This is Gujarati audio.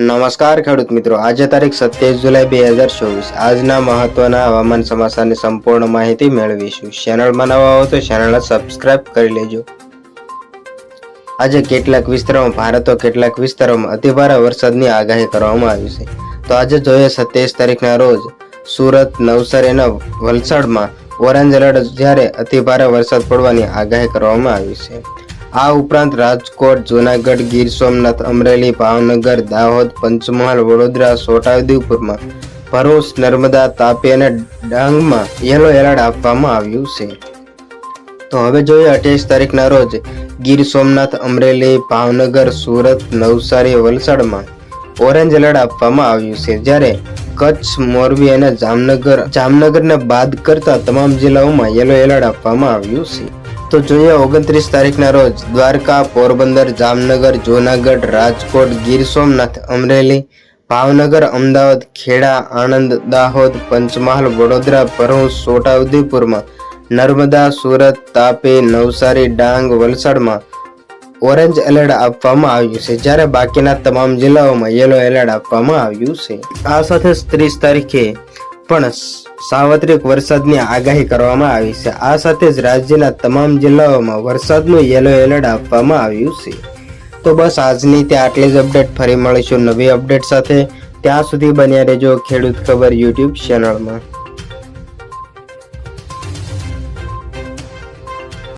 નમસ્કાર ખેડૂત મિત્રો. આજે તારીખ સત્યાવીસ જુલાઈ બે હજાર ચોવીસ. આજના મહત્વના હવામાન સમાચારની સંપૂર્ણ માહિતી મેળવીશું. ચેનલમાં નવા હો તો ચેનલને સબસ્ક્રાઇબ કરી લેજો. આજે કેટલાક વિસ્તારોમાં ભારે કેટલાક વિસ્તારોમાં અતિભારે વરસાદની આગાહી કરવામાં આવી છે. તો આજે જોઈએ સત્યાવીસ તારીખના રોજ સુરત, નવસારી અને વલસાડમાં ઓરેન્જ એલર્ટ જ્યારે અતિભારે વરસાદ પડવાની આગાહી કરવામાં આવી છે. આ ઉપરાંત રાજકોટ, જૂનાગઢ, ગીર સોમનાથ, અમરેલી, ભાવનગર, દાહોદ, પંચમહાલ, વડોદરા, છોટાઉદેપુરમાં ભરૂચ, નર્મદા, તાપી અને ડાંગમાં યલો એલર્ટ આપવામાં આવ્યું છે. તો હવે જોઈએ અઠ્યાવીસ તારીખના રોજ ગીર સોમનાથ, અમરેલી, ભાવનગર, સુરત, નવસારી, વલસાડમાં ઓરેન્જ એલર્ટ આપવામાં આવ્યું છે. જ્યારે કચ્છ, મોરબી અને જામનગર, જામનગરને બાદ કરતા તમામ જિલ્લાઓમાં યલો એલર્ટ આપવામાં આવ્યું છે. તો જોઈએ ઓગણત્રીસ તારીખના રોજ દ્વારકા, પોરબંદર, જામનગર, જૂનાગઢ, રાજકોટ, ગીર સોમનાથ, અમરેલી, ભાવનગર, અમદાવાદ, ખેડા, આણંદ, દાહોદ, પંચમહાલ, વડોદરા, ભરૂચ છોટાઉદેપુરમાં નર્મદા, સુરત, તાપી, નવસારી, ડાંગ, વલસાડમાં ઓરેન્જ એલર્ટ આપવામાં આવ્યું છે. જ્યારે બાકીના તમામ જિલ્લાઓમાં યલો એલર્ટ આપવામાં આવ્યું છે. આ સાથે ત્રીસ તારીખે પણ સાર્વત્રિક વરસાદની આગાહી કરવામાં આવી છે. આ સાથે જ રાજ્યના તમામ જિલ્લાઓમાં વરસાદનું યેલો એલર્ટ આપવામાં આવ્યું છે. તો બસ આજની ત્યાં આટલી જ અપડેટ. ફરી મળીશું નવી અપડેટ સાથે. ત્યાં સુધી બન્યા રહેજો ખેડૂત ખબર યુટ્યુબ ચેનલમાં.